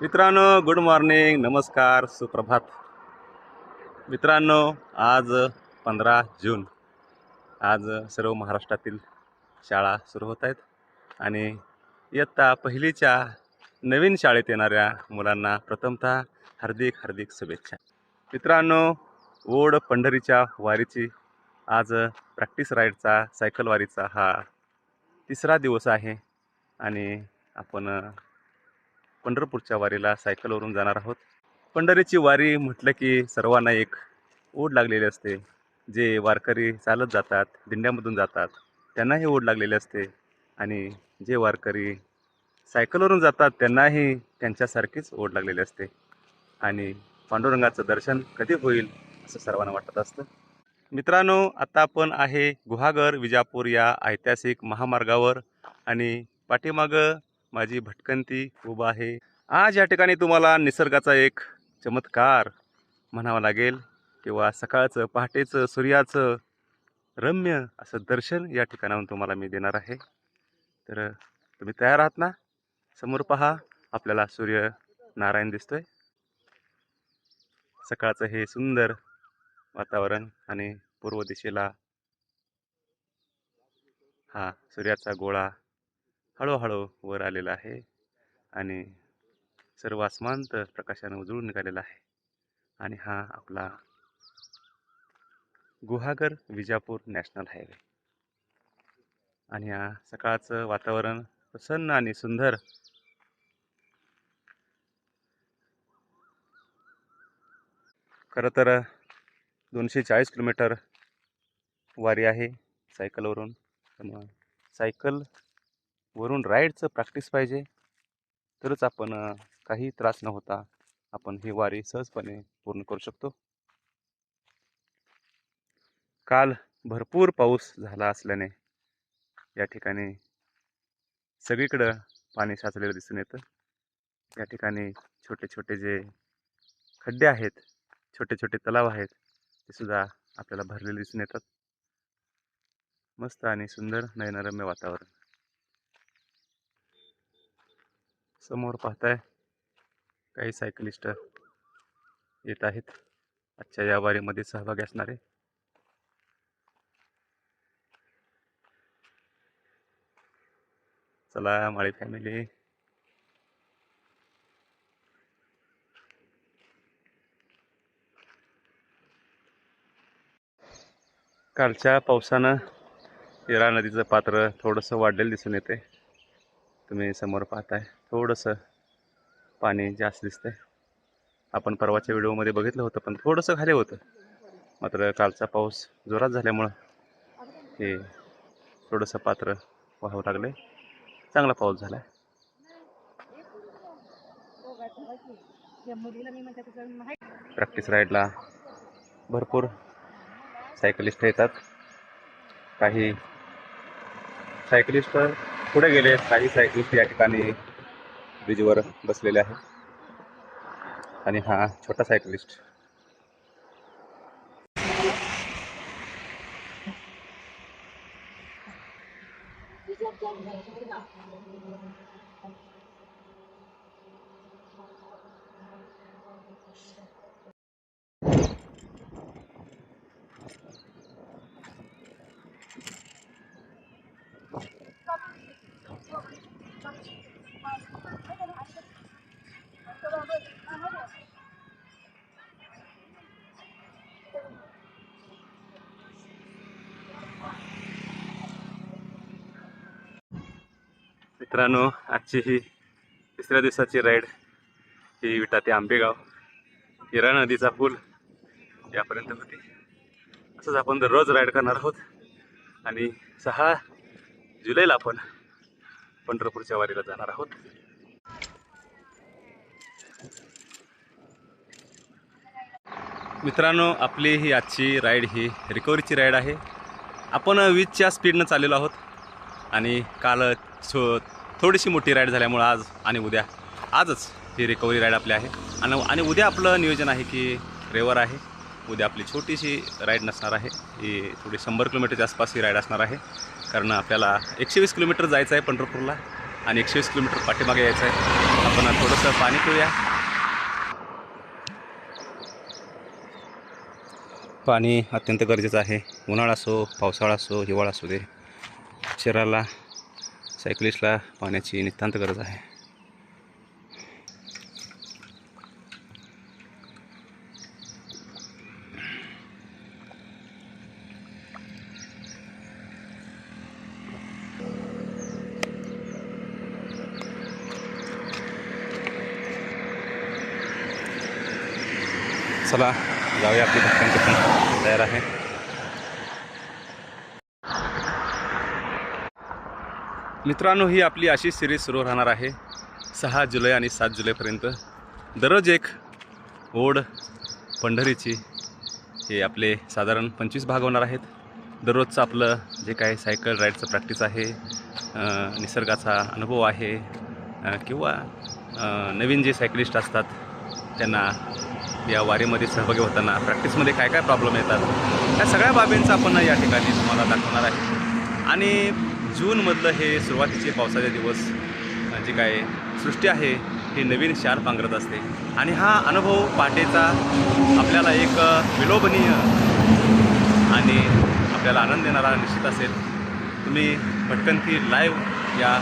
मित्रांनो good morning नमस्कार सुप्रभात. मित्रांनो आज पंधरा जून. आज सर्व महाराष्ट्रातील शाळा सुरू होत आहेत आणि इयत्ता पहिलीच्या नवीन शाळेत येणाऱ्या मुलांना प्रथमतः हार्दिक हार्दिक शुभेच्छा. मित्रांनो ओढ पंढरीच्या वारीची आज प्रॅक्टिस राईडचा सायकल वारीचा हा तिसरा दिवस आहे आणि आपण पंढरपूरच्या वारीला सायकलवरून जाणार आहोत. पंढरीची वारी म्हटलं की सर्वांना एक ओढ लागलेली असते. जे वारकरी चालत जातात दिंड्यामधून जातात त्यांनाही ओढ लागलेली असते. आणि जे वारकरी सायकलवरून जातात त्यांनाही त्यांच्यासारखीच ओढ लागलेली असते. आणि पांडुरंगाचं दर्शन कधी होईल असं सर्वांना वाटत असतं. मित्रांनो आता आपण आहे गुहागर विजापूर या ऐतिहासिक महामार्गावर. आणि पाठीमागं माझी भटकंती उभा आहे. आज या ठिकाणी तुम्हाला निसर्गाचा एक चमत्कार म्हणावा लागेल किंवा सकाळचं पहाटेचं सूर्याचं रम्य असं दर्शन या ठिकाणाहून तुम्हाला मी देणार आहे. तर तुम्ही तयार आहात ना? समोर पहा आपल्याला सूर्य नारायण दिसतोय. सकाळचं हे सुंदर वातावरण आणि पूर्व दिशेला हा सूर्याचा गोळा हळूहळू वर आलेला आहे आणि सर्व आसमांत प्रकाशानं उजळून निघालेला आहे. आणि हा आपला गुहागर विजापूर नॅशनल हायवे. आणि हा सकाळचं वातावरण प्रसन्न आणि सुंदर खरं तर दोनशे चाळीस किलोमीटर वारी आहे सायकलवरून. पण सायकल वरून राईडचं प्रॅक्टिस पाहिजे. तरच आपण काही त्रास न होता आपण ही वारी सहजपणे पूर्ण करू शकतो. काल भरपूर पाऊस झाला असल्याने या ठिकाणी सगळीकडं पाणी साचलेलं दिसून येतं. या ठिकाणी छोटे छोटे जे खड्डे आहेत छोटे छोटे तलाव आहेत ते सुद्धा आपल्याला भरलेले दिसून येतात. मस्त आणि सुंदर नयनरम्य वातावरण. समोर पाहताय. काही सायकलिस्ट येत आहेत. आजच्या या वारीमध्ये सहभागी असणारे. चला माळी फॅमिली कालच्या पावसानं येरा नदीचं पात्र थोडंसं वाढलेलं दिसून येते तुम्ही समोर पाहताय. थोडंसं पाणी जास्त दिसतंय. आपण परवाच्या व्हिडिओमध्ये बघितलं होतं पण थोडंसं खाली होतं. मात्र कालचा पाऊस जोरात झाल्यामुळं हे थोडंसं पात्र वाहू लागले चांगला पाऊस झाला प्रॅक्टिस राईडला भरपूर सायकलिस्ट येतात. काही सायकलिस्ट पुढे गेले काही सायकलिस्ट या ठिकाणी ब्रिजवर बसलेले आहेत आणि हा छोटा सायकलिस्ट मित्रांनो आजची ही तिसऱ्या दिवसाची राईड ही विटा ते आंबेगाव. हिरा नदीचा पूल यापर्यंत होती. असंच आपण दररोज राईड करणार आहोत. आणि सहा जुलैला आपण पंढरपूरच्या वारीला जाणार आहोत. मित्रांनो आपली ही आजची राईड ही रिकव्हरीची राईड आहे. आपण वीजच्या स्पीडनं चाललेलो आहोत आणि काल थो थोडीशी मोठी राईड झाल्यामुळं आज आणि उद्या आजच ही रिकव्हरी राईड आपली आहे. आणि आणि उद्या आपलं नियोजन आहे की रेवर आहे. उद्या आपली छोटीशी राईड नसणार आहे. ही थोडी शंभर किलोमीटरच्या आसपास ही राईड असणार आहे. कारण आपल्याला एकशे वीस किलोमीटर जायचं आहे पंढरपूरला आणि एकशे वीस किलोमीटर पाठीमागे यायचं आहे. आपण थोडंसं पाणी पिऊया. पाणी अत्यंत गरजेचं आहे. उन्हाळा असो पावसाळा असो हिवाळा असू दे. शरीराला सायकलिस्टला पाण्याची नितांत गरज आहे. चला जाऊया आपली भटकंती पण. तयार आहे. मित्रांनो ही आपली अशी सिरीज सुरू राहणार आहे. सहा जुलै आणि सात जुलैपर्यंत. दररोज एक ओढ पंढरीची. हे आपले साधारण पंचवीस भाग होणार आहेत. दररोजचं आपलं जे काही सायकल राईडचं प्रॅक्टिस आहे निसर्गाचा अनुभव आहे किंवा नवीन जे सायकलिस्ट असतात त्यांना या वारीमध्ये सहभागी होताना प्रॅक्टिसमध्ये काय काय प्रॉब्लेम येतात? या सगळ्या बाबींचा आपण या ठिकाणी तुम्हाला दाखवणार आहे. आणि जूनमधलं हे सुरुवातीचे पावसाचे दिवस जे काय सृष्टी आहे ही नवीन शान पांघरत असते. आणि हा अनुभव पहाटेचा आपल्याला एक विलोभनीय आणि आपल्याला आनंद देणारा निश्चित असेल. तुम्ही भटकंती लाईव्ह या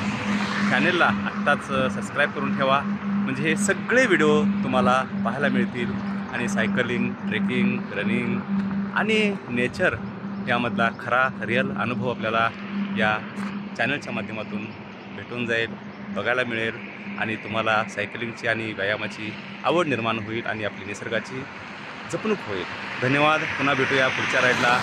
चॅनेलला आत्ताच सबस्क्राईब करून ठेवा. म्हणजे हे सगळे व्हिडिओ तुम्हाला पाहायला मिळतील. आणि सायकलिंग ट्रेकिंग रनिंग आणि नेचर यामधला खरा रिअल अनुभव आपल्याला या चॅनलच्या माध्यमातून भेटून जाईल बघायला मिळेल आणि तुम्हाला सायकलिंगची आणि व्यायामाची आवड निर्माण होईल आणि आपली निसर्गाची जपणूक होईल. धन्यवाद. पुन्हा भेटूया पुढच्या राईडला